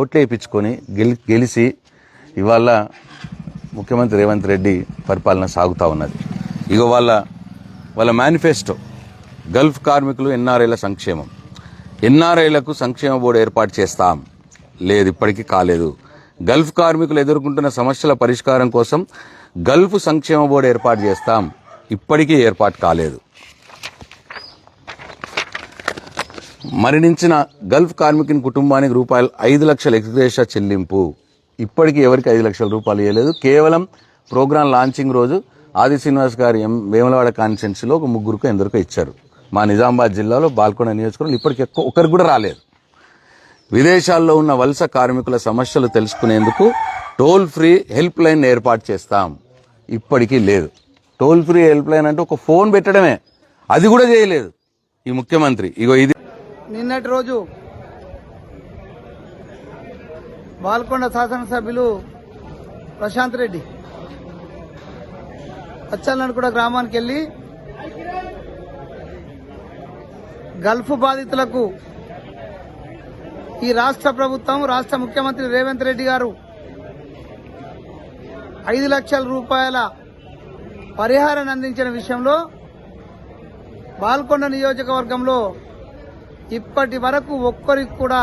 ఓట్లు వేయించుకొని గెలి గెలిచి ఇవాళ ముఖ్యమంత్రి రేవంత్ రెడ్డి పరిపాలన సాగుతూ ఉన్నది. ఇక వాళ్ళ వాళ్ళ మేనిఫెస్టో గల్ఫ్ కార్మికులు ఎన్ఆర్ఐల సంక్షేమం? ఎన్ఆర్ఐలకు సంక్షేమ బోర్డు ఏర్పాటు చేస్తాం? లేదు ఇప్పటికీ కాలేదు. గల్ఫ్ కార్మికులు ఎదుర్కొంటున్న సమస్యల పరిష్కారం కోసం గల్ఫ్ సంక్షేమ బోర్డు ఏర్పాటు చేస్తాం. ఇప్పటికీ ఏర్పాటు కాలేదు. మరణించిన గల్ఫ్ కార్మికుని కుటుంబానికి రూపాయలు ఐదు లక్షల ఎక్స్గ్రేష చెల్లింపు. ఇప్పటికీ ఎవరికి ఐదు లక్షల రూపాయలు ఇవ్వలేదు కేవలం ప్రోగ్రాం లాంచింగ్ రోజు ఆది శ్రీనివాస్ గారి ఎం వేములవాడ కాన్స్టిట్యున్సీలో ఒక ముగ్గురుకు ఎందరికో ఇచ్చారు. మా నిజామాబాద్ జిల్లాలో బాల్కొండ నియోజకవర్గంలో ఇప్పటికి ఎక్కువ ఒకరికి కూడా రాలేదు. విదేశాల్లో ఉన్న వలస కార్మికుల సమస్యలు తెలుసుకునేందుకు టోల్ ఫ్రీ హెల్ప్ లైన్ ఏర్పాటు చేస్తాం. ఇప్పటికీ లేదు. టోల్ ఫ్రీ హెల్ప్ లైన్ అంటే ఒక ఫోన్ పెట్టడమే. అది కూడా చేయలేదు. ఈ ముఖ్యమంత్రి. ఇగో ఇది నిన్నటి రోజు బాల్కొండ శాసనసభ్యులు ప్రశాంత్ రెడ్డి అచ్చలనూడ గ్రామానికి వెళ్ళి గల్ఫ్ బాధితులకు ఈ రాష్ట్ర ప్రభుత్వం రాష్ట్ర ముఖ్యమంత్రి రేవంత్ రెడ్డి గారు ఐదు లక్షల రూపాయల పరిహారాన్ని అందించిన విషయంలో బాల్కొండ నియోజకవర్గంలో ఇప్పటి వరకు ఒక్కరికి కూడా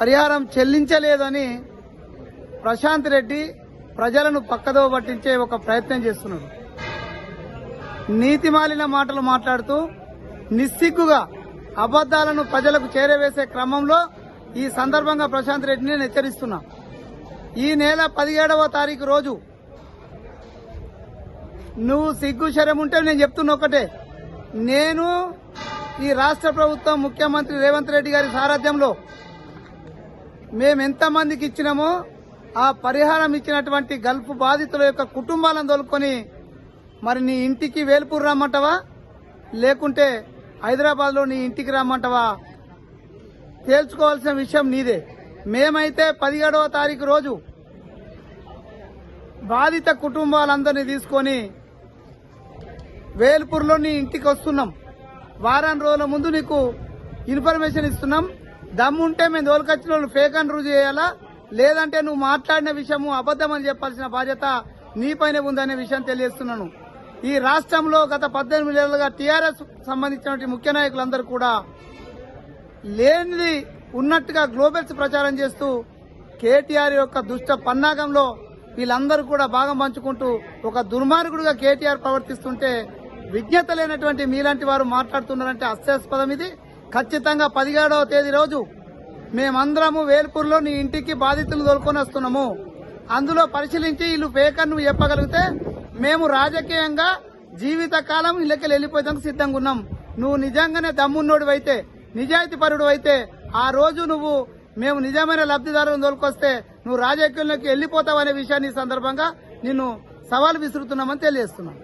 పరిహారం చెల్లించలేదని ప్రశాంత్ రెడ్డి ప్రజలను పక్కదో పట్టించే ఒక ప్రయత్నం చేస్తున్నాడు. నీతిమాలిన మాటలు మాట్లాడుతూ నిస్సిగ్గుగా అబద్దాలను ప్రజలకు చేరవేసే క్రమంలో ఈ సందర్భంగా ప్రశాంత్ రెడ్డిని నేను హెచ్చరిస్తున్నా. ఈ నెల పదిహేడవ తారీఖు రోజు నువ్వు సిగ్గు శరం ఉంటే నేను చెప్తున్నా ఒకటే. నేను ఈ రాష్ట్ర ప్రభుత్వం ముఖ్యమంత్రి రేవంత్ రెడ్డి గారి సారథ్యంలో మేము ఎంతమందికి ఇచ్చినామో ఆ పరిహారం ఇచ్చినటువంటి గల్ఫ్ బాధితుల యొక్క కుటుంబాలను తోలుకొని మరి నీ ఇంటికి వేల్పూర్ రమ్మంటావా? లేకుంటే హైదరాబాద్లో నీ ఇంటికి రమ్మంటావా? తేల్చుకోవాల్సిన విషయం నీదే. మేమైతే పదిహేడవ తారీఖు రోజు బాధిత కుటుంబాలందరినీ తీసుకొని వేల్పూర్లో నీ ఇంటికి వస్తున్నాం. వారం రోజుల ముందు నీకు ఇన్ఫర్మేషన్ ఇస్తున్నాం. దమ్ముంటే మేము దోలుకొచ్చిన వాళ్ళు ఫేక్ అని రుజువు చేయాలా? లేదంటే నువ్వు మాట్లాడిన విషయము అబద్ధం అని చెప్పాల్సిన బాధ్యత నీపైనే ఉందనే విషయం తెలియజేస్తున్నాను. ఈ రాష్ట్రంలో గత పద్దెనిమిది ఏళ్ళుగా టీఆర్ఎస్ సంబంధించిన ముఖ్య నాయకులందరూ కూడా లేనిది ఉన్నట్టుగా గ్లోబల్స్ ప్రచారం చేస్తూ కేటీఆర్ యొక్క దుష్ట పన్నాగంలో వీళ్ళందరూ కూడా భాగం పంచుకుంటూ ఒక దుర్మార్గుడుగా కేటీఆర్ ప్రవర్తిస్తుంటే విజ్ఞత లేనటువంటి మీలాంటి వారు మాట్లాడుతున్నారంటే హాస్యాస్పదం ఇది. ఖచ్చితంగా పదిహేడవ తేదీ రోజు మేమందరము వేల్పూర్లో నీ ఇంటికి బాధితులు తోలుకొని వస్తున్నాము. అందులో పరిశీలించి వీళ్ళు ఫేక్ నువ్వు చెప్పగలిగితే మేము రాజకీయంగా జీవితకాలం ఇళ్ళకి వెళ్ళిపోయేందుకు సిద్ధంగా ఉన్నాం. నువ్వు నిజంగానే దమ్మున్నోడు అయితే నిజాయితీ పరుడు అయితే ఆ రోజు నువ్వు మేము నిజమైన లబ్ధిదారులను తోలుకొస్తే నువ్వు రాజకీయంలోకి వెళ్ళిపోతావనే విషయాన్ని ఈ సందర్భంగా నిన్ను సవాల్ విసురుతున్నామని తెలియజేస్తున్నాం.